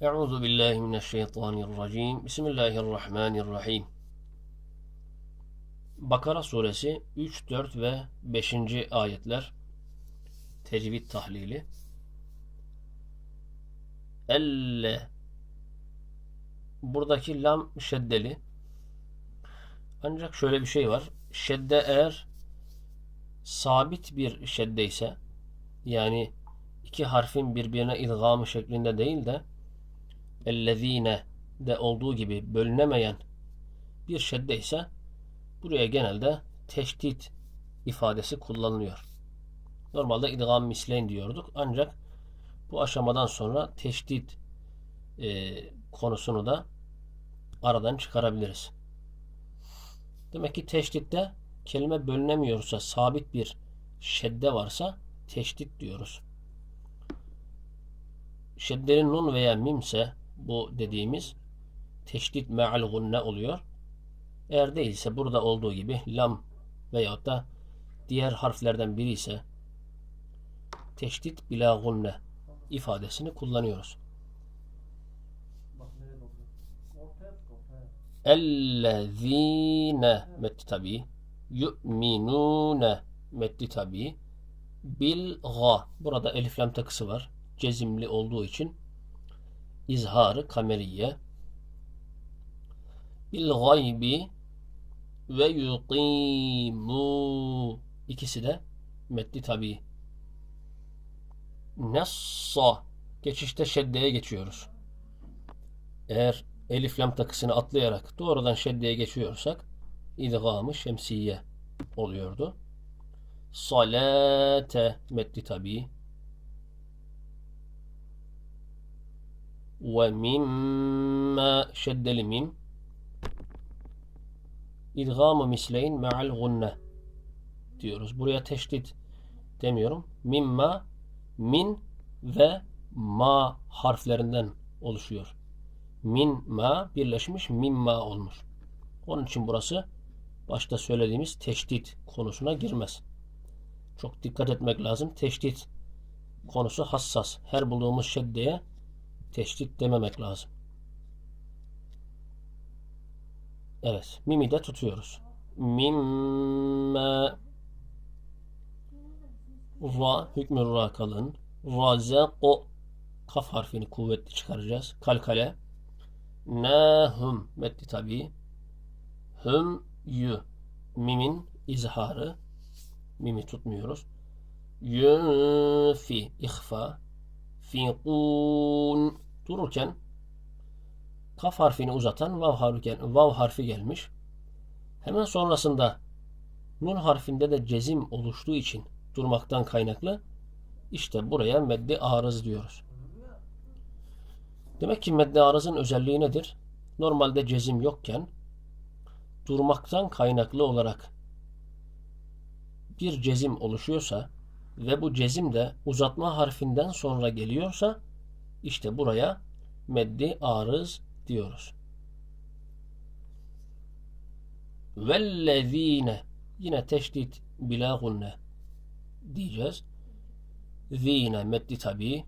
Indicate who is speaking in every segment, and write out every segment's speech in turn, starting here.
Speaker 1: Euzu billahi mineşşeytanirracim. Bismillahirrahmanirrahim. Bakara suresi 3, 4 ve 5. ayetler tecvid tahlili. Elle buradaki lam şeddeli. Ancak şöyle bir şey var. Şedde eğer sabit bir şedde ise yani iki harfin birbirine idgamı şeklinde değil de ellezine de olduğu gibi bölünemeyen bir şedde ise buraya genelde teşdit ifadesi kullanılıyor. Normalde idgam misleyn diyorduk. Ancak bu aşamadan sonra teşdit e, konusunu da aradan çıkarabiliriz. Demek ki teşditte kelime bölünemiyorsa, sabit bir şedde varsa teşdit diyoruz. Şeddeli nun veya mimse bu dediğimiz teşdit me'al gunne oluyor. Eğer değilse burada olduğu gibi lam veyahut da diğer harflerden biri ise teşdit bila gunne ifadesini kullanıyoruz. Ellezine metti tabi yu'minune metti tabi bil ga burada elif lam takısı var. Cezimli olduğu için izharı kameriye bil gaybi ve yuqimu ikisi de metni tabi. Nessa geçişte şeddeye geçiyoruz. Eğer elif lam takısını atlayarak doğrudan şeddeye geçiyorsak idgamı şemsiye oluyordu. Salate metni tabi. Mimma şeddeli mim idgamı misleyn me'al gunne diyoruz. Buraya teşdit demiyorum. Mimma min ve ma harflerinden oluşuyor. Min ma birleşmiş mimma olmuş. Onun için burası başta söylediğimiz teşdit konusuna girmez. Çok dikkat etmek lazım. Teşdit konusu hassas. Her bulduğumuz şeddeye teşdit dememek lazım. Evet. Mimi de tutuyoruz. Mimme Ra hükmü ra kalın. Razeko kaf harfini kuvvetli çıkaracağız. Kalkale. Nahum metni tabi. Hüm yü. Mimin izharı. Mimi tutmuyoruz. Yunfi ihfa. Fiqun dururken kaf harfini uzatan vav harfi, vav harfi gelmiş. Hemen sonrasında nun harfinde de cezim oluştuğu için durmaktan kaynaklı işte buraya meddi arız diyoruz. Demek ki meddi arızın özelliği nedir? Normalde cezim yokken durmaktan kaynaklı olarak bir cezim oluşuyorsa ve bu cezim de uzatma harfinden sonra geliyorsa işte buraya meddi arız diyoruz. Vellezine yine teşdit bila gunne diyeceğiz. Zine meddi tabi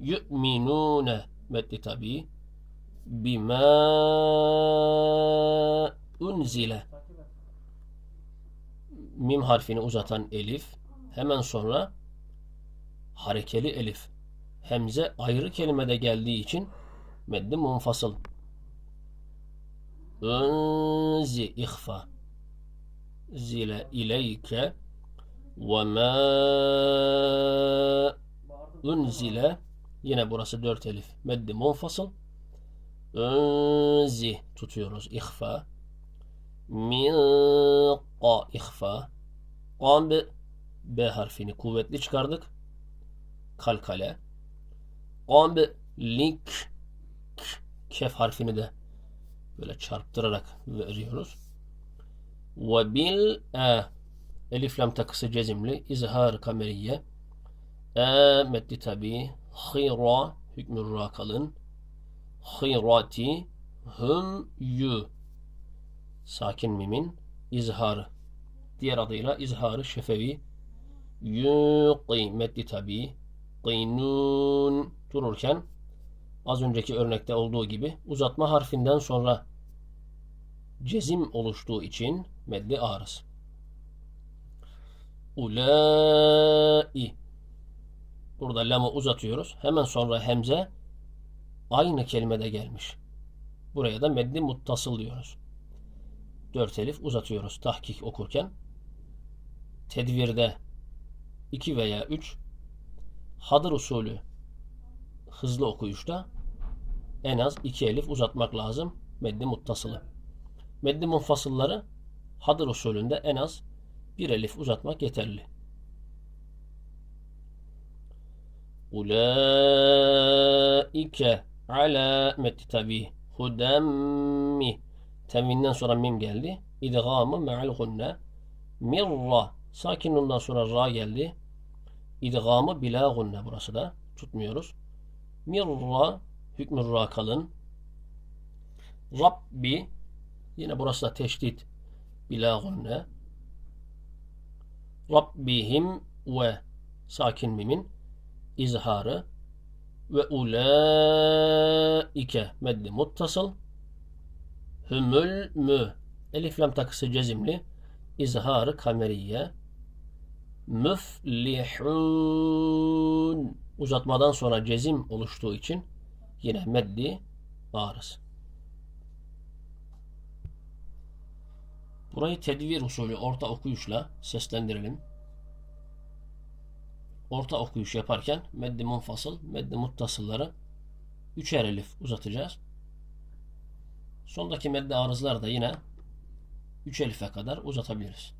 Speaker 1: yu'minune meddi tabi bima unzile mim harfini uzatan elif hemen sonra harekeli elif hemze ayrı kelimede geldiği için meddi munfasıl. Unzi ihfa zile ileyke ve ma unzile. Yine burası dört elif meddi munfasıl. Unzi tutuyoruz ihfa. Min qa ihfa qam b harfini kuvvetli çıkardık. Kalkale. Qam link kef harfini de böyle çarptırarak veriyoruz. Ve bil e elif lam takısı cezimli izhar kameriye. E meddi tabi hira hükmü ra kalın. Hirati hüm yu. Sakin mimin izharı diğer adıyla izharı şefevi yuqi meddi tabi qinun dururken az önceki örnekte olduğu gibi uzatma harfinden sonra cezim oluştuğu için meddi arız. Ulai Burada lamı uzatıyoruz. Hemen sonra hemze aynı kelimede gelmiş. Buraya da meddi muttasıl diyoruz. Dört elif uzatıyoruz tahkik okurken. Tedvirde iki veya üç hadır usulü hızlı okuyuşta en az iki elif uzatmak lazım meddi muttasılı. Meddi munfasılları hadır usulünde en az bir elif uzatmak yeterli. Ulaike ala metti tabi hudemmi Temin'den sonra mim geldi. İdgamı me'al gunne. Mirra. Sakin ondan sonra ra geldi. İdgamı bila gunne burası da. Tutmuyoruz. Mirra. Hükmü ra kalın. Rabbi. Yine burası da teşdit. Bila gunne. Rabbihim ve sakin mimin izharı ve ulaike meddi muttasıl hümül mü elif lam takısı cezimli izharı kameriye müflihun uzatmadan sonra cezim oluştuğu için yine meddi arız. Burayı tedvir usulü orta okuyuşla seslendirelim. Orta okuyuş yaparken meddi munfasıl, meddi muttasılları üçer elif uzatacağız. Sondaki meddi arızlar da yine üç elife kadar uzatabiliriz.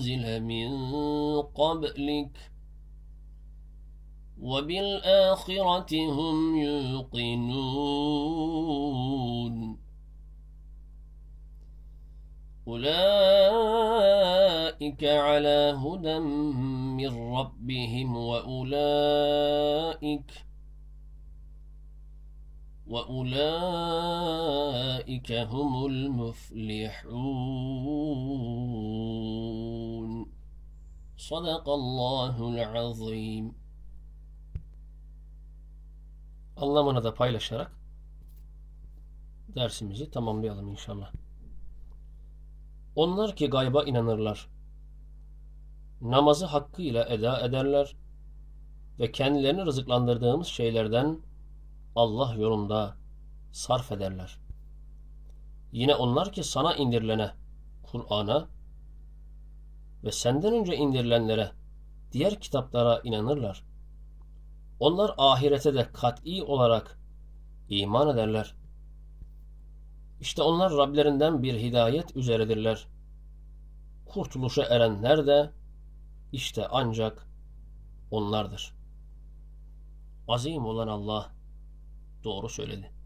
Speaker 1: أنزل من قبلك وبالآخرة هم يوقنون. أولئك على هدى من ربهم وأولئك وأولئك هم المفلحون. Sadakallahul azim. Anlamını da paylaşarak dersimizi tamamlayalım inşallah. Onlar ki gayba inanırlar. Namazı hakkıyla eda ederler ve kendilerini rızıklandırdığımız şeylerden Allah yolunda sarf ederler. Yine onlar ki sana indirilene, Kur'an'a ve senden önce indirilenlere, diğer kitaplara inanırlar. Onlar ahirete de kat'i olarak iman ederler. İşte onlar Rablerinden bir hidayet üzeredirler. Kurtuluşa erenler de işte ancak onlardır. Azim olan Allah doğru söyledi.